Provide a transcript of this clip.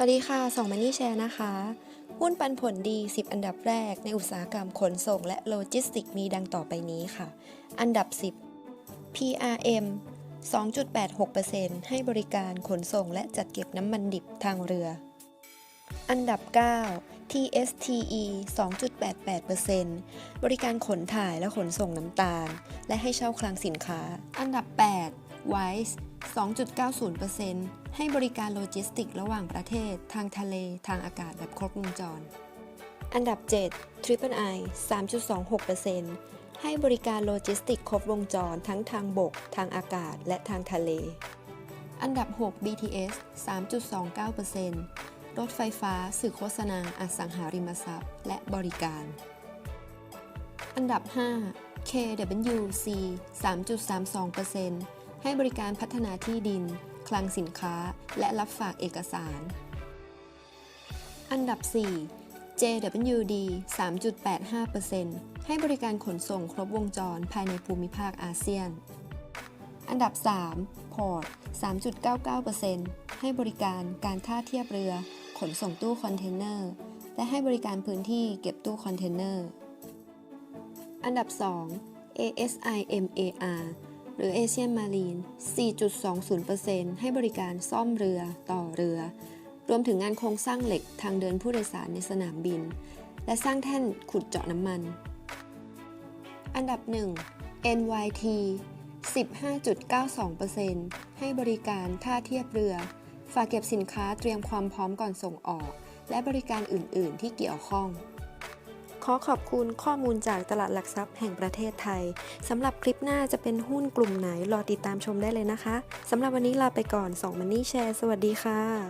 วัสดีค่ะสองมันนี่แชร์นะคะ หุ้นปันผลดี 10 อันดับแรกในอุตสาหกรรมขนส่งและโลจิสติกมีดังต่อไปนี้ค่ะ อันดับ 10 PRM 2.86%ให้บริการขนส่งและจัดเก็บน้ำมันดิบทางเรือ อันดับ 9 TSTE 2.88%บริการขนถ่ายและขนส่งน้ำตาล และให้เช่าคลังสินค้า อันดับ 8 WISE 2.90%ให้บริการโลจิสติกระหว่างประเทศ ทางทะเล ทางอากาศแบบครบวงจร อันดับ 7 Triple I 3.26%ให้บริการโลจิสติกครบวงจรทั้งทางบก ทางอากาศ และทางทะเล อันดับ 6 BTS 3.29%รถไฟฟ้า สื่อโฆษณา อสังหาริมทรัพย์ และบริการ อันดับ 5 KWC 3.32% ให้บริการพัฒนาที่ดิน คลังสินค้า และรับฝากเอกสาร อันดับ 4 JWD 3.85%ให้บริการขนส่งครบวงจรภายในภูมิภาคอาเซียน อันดับ 3 Port 3.99%ให้บริการการท่าเทียบเรือ ขนส่งตู้คอนเทนเนอร์ และให้บริการพื้นที่เก็บตู้คอนเทนเนอร์ อันดับ 2 ASI MAR หรือ Asian Marine 4.20%ให้บริการซ่อมเรือต่อเรือ รวมถึงงานโครงสร้างเหล็กทางเดินผู้โดยสารในสนามบิน และสร้างแท่นขุดเจาะน้ำมัน อันดับ 1 NYT 15.92%ให้บริการท่าเทียบเรือ ฝากเก็บสินค้าเตรียมความพร้อมก่อนส่งออก และบริการอื่น ๆ ที่เกี่ยวข้อง ขอขอบคุณข้อมูลจากตลาดหลักทรัพย์แห่งประเทศไทยสำหรับคลิปหน้าจะเป็นหุ้นกลุ่มไหนรอติดตามชมได้เลยนะคะสำหรับวันนี้ลาไปก่อน2 Money Share สวัสดีค่ะ